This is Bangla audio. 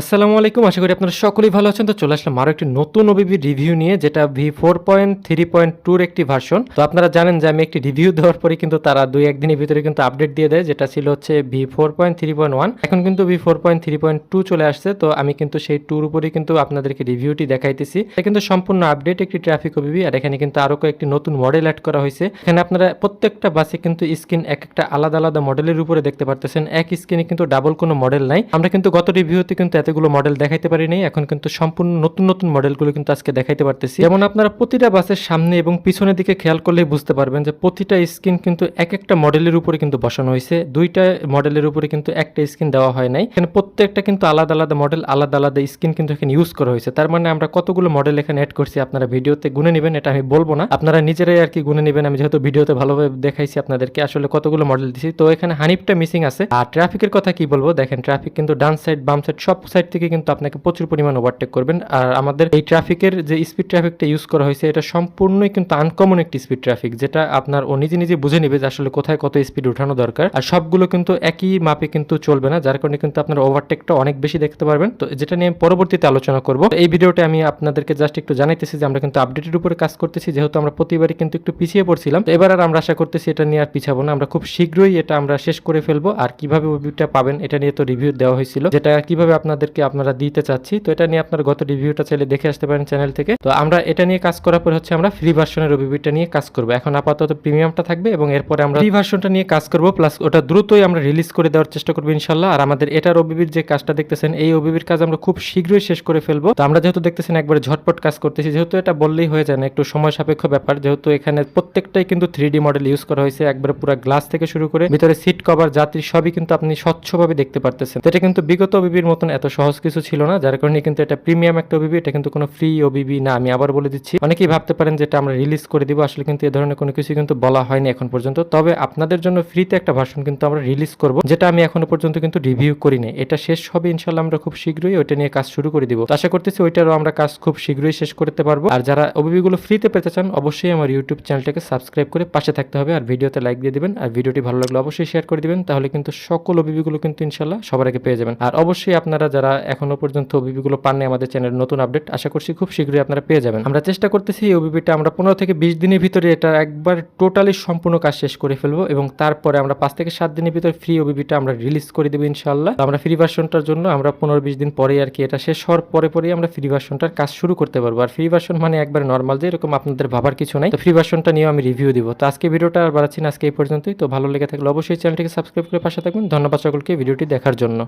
আসসালামু আলাইকুম, আশা করি আপনারা সকলেই ভালো আছেন। তো চলে আসলাম আরও একটি নতুন O B B, review V four point three point টুর একটি ভার্সন তো আপনারা জানেন যে আমি একটি রিভিউ দেওয়ার পরে কিন্তু তারা দুই একদিনের ভিতরে কিন্তু আপডেট দিয়ে দেয়, যেটা ছিল হচ্ছে V four point three point one এখন কিন্তু V four point three point two চলে আসছে, তো আমি কিন্তু সেই টুর উপরেই কিন্তু আপনাদেরকে রিভিউটি দেখাইতেছি। এটা কিন্তু সম্পূর্ণ আপডেট একটি ট্রাফিক ওবিবি আর এখানে কিন্তু আরও কয়েকটি নতুন মডেল অ্যাড করা হয়েছে। এখানে আপনারা প্রত্যেকটা বাসে কিন্তু স্ক্রিন এক একটা আলাদা আলাদা মডেলের উপরে দেখতে পারতেছেন, এক স্ক্রিনে কিন্তু ডাবল কোনো মডেল নাই। আমরা কিন্তু গত রিভিউতে কিন্তু এতগুলো মডেল দেখাইতে পারি নাই, এখন কিন্তু সম্পূর্ণ নতুন নতুন মডেলগুলো কিন্তু আজকে দেখাইতে পারতেছি। যেমন আপনারা প্রতিটা বাসের সামনে এবং পিছনের দিকে খেয়াল করলেই বুঝতে পারবেন যে প্রতিটা স্ক্রিন কিন্তু এক একটা মডেলের উপরে কিন্তু বসানো হয়েছে। দুইটা মডেলের উপরে কিন্তু একটা স্ক্রিন দেওয়া হয় নাই। এখানে প্রত্যেকটা কিন্তু আলাদা আলাদা মডেল আলাদা আলাদা স্ক্রিন কিন্তু এখানে ইউজ করা হয়েছে। তার মানে আমরা কতগুলো মডেল এখানে অ্যাড করছি আপনারা ভিডিওতে গুনে নেবেন, এটা আমি বলব না। আপনারা নিজেরাই আর কি গুনে নেবেন, আমি যেহেতু ভিডিওতে ভালোভাবে দেখাইছি আপনাদেরকে আসলে কতগুলো মডেল দিছি। তো এখানে হানিফটা মিসিং আছে। আর ট্রাফিকের কথা কি বলব? দেখেন ট্রাফিক কিন্তু ডান সাইড বাম সাইড সব সাইড থেকে কিন্তু আপনাকে প্রচুর পরিমাণ ওভারটেক করবেন। আর আমাদের এই ট্রাফিকের যে স্পিড ট্রাফিকটা ইউজ করা হয়েছে, এটা সম্পূর্ণই কিন্তু আনকমন একটি স্পিড ট্রাফিক যেটা আপনার ও নিজে নিজে বুঝে নেবে যে আসলে কোথায় কত স্পিড উঠানো দরকার। আর সবগুলো কিন্তু একই মাপে কিন্তু চলবে না, যার কারণে কিন্তু আপনার ওভারটেকটা অনেক বেশি দেখতে পারবেন। তো যেটা নিয়ে আমি পরবর্তীতে আলোচনা করব, এই ভিডিওটা আমি আপনাদেরকে জাস্ট একটু জানাইতেছি যে আমরা কিন্তু আপডেটের উপরে কাজ করতেছি, যেহেতু আমরা প্রতিবারই কিন্তু একটু পিছিয়ে পড়ছিলাম। তো এবার আর আমরা আশা করতেছি এটা নিয়ে আর পিছাবো না, আমরা খুব শীঘ্রই এটা আমরা শেষ করে ফেলব। আর কীভাবে ওবিটা পাবেন, এটা নিয়ে তো রিভিউ দেওয়া হয়েছিল, যেটা কীভাবে আপনাদেরকে আপনারা দিতে চাচ্ছি। তো এটা নিয়ে আপনার গত রিভিউটা চাইলে দেখে আসতে পারেন চ্যানেল থেকে। তো আমরা এটা নিয়ে কাজ করার পর হচ্ছে আমরা ফ্রি ভার্সনের ওবিটা নিয়ে কাজ করব। এখন আপাতত প্রিমিয়ামটা থাকবে এবং এরপরে আমরা ফ্রি ভার্সনটা নিয়ে কাজ করব। প্লাস ওটা দ্রুতই আমরা রিলিজ করে দেওয়ার চেষ্টা করব ইনশাল্লাহ। আর আমাদের এটার ওবিবির যে কাজটা দেখতেছেন, এই ওবিবির কাজ আমরা খুব শীঘ্রই শেষ করে ফেলব। তো আমরা যেহেতু দেখতেছেন একবারে ঝটপট কাজ করতেছি, যেহেতু এটা বললেই হয়ে যায় না, একটু সময় সাপেক্ষ ব্যাপার। যেহেতু এখানে প্রত্যেকটাই কিন্তু থ্রি মডেল ইউজ করা হয়েছে, একবারে পুরো গ্লাস থেকে শুরু করে ভিতরে সিট কভার যাত্রী সবই কিন্তু আপনি স্বচ্ছভাবে দেখতে পারতেছেন। এটা কিন্তু বিগত ওবিবির মতন এত সহজ কিছু ছিল না, যার কারণে কিন্তু এটা প্রিমিয়াম একটা ওবিবি এটা কিন্তু কোনো ফ্রি ওবিবি না, আমি আবার বলে দিচ্ছি। অনেকেই ভাবতে পারেন যে এটা আমরা রিলিজ করে দিব, আসলে কিন্তু এ ধরনের কোনো কিছু কিন্তু বলা হয়নি এখন পর্যন্ত। তবে আপনাদের জন্য ফ্রিতে একটা ভার্সন কিন্তু আমরা রিলিজ করব, যেটা আমি এখনও পর্যন্ত কিন্তু রিভিউ করি নাই এটা শেষ হবে ইনশাল্লাহ আমরা খুব শীঘ্রই ওইটা নিয়ে কাজ শুরু করে দিব। আশা করতেছি ওইটারও আমরা কাজ খুব শীঘ্রই শেষ করতে পারব। আর যারা ওবিবি গুলো ফ্রিতে পেতে চান, অবশ্যই আমার ইউটিউব চ্যানেলটাকে সাবস্ক্রাইব করে পাশে থাকতে হবে, আর ভিডিওতে লাইক দিয়ে দিবেন। আর ভিডিওটি ভালো লাগলে অবশ্যই শেয়ার করে দিবেন, তাহলে কিন্তু সকল ওবিবি গুলো কিন্তু ইনশাল্লাহ সবার আগে পেয়ে যাবেন। আর অবশ্যই আপনারা এখনও পর্যন্ত ওবিপিগুলো পাননি আমাদের চ্যানেলের নতুন আপডেট, আশা করছি খুব শীঘ্রই আপনারা পেয়ে যাবেন। আমরা চেষ্টা করতেছি এই ওবিপিটা আমরা পনেরো থেকে বিশ দিনের ভিতরে এটা একবার টোটালি সম্পূর্ণ কাজ শেষ করে ফেলব এবং তারপরে আমরা পাঁচ থেকে সাত দিনের ভিতরে ফ্রি ওবিপিটা আমরা রিলিজ করে দেবো ইনশাল্লাহ আমরা ফ্রি ভার্সনটার জন্য আমরা পনেরো বিশ দিন পরে আর কি এটা শেষ হওয়ার পরে পরেই আমরা ফ্রি ভার্সনটার কাজ শুরু করতে পারব। আর ফ্রি ভার্সন মানে একবার নর্মাল যে এরকম আপনাদের ভাবার কিছু নাই। তো ফ্রি ভার্সনটা নিয়েও আমি রিভিউ দিব। তো আজকে ভিডিওটা আর বাড়াচ্ছি না আজকে এই পর্যন্তই। তো ভালো লেগে থাকলে অবশ্যই চ্যানেলটিকে সাবস্ক্রাইব করে পাশে থাকবেন। ধন্যবাদ সকলকে ভিডিওটি দেখার জন্য।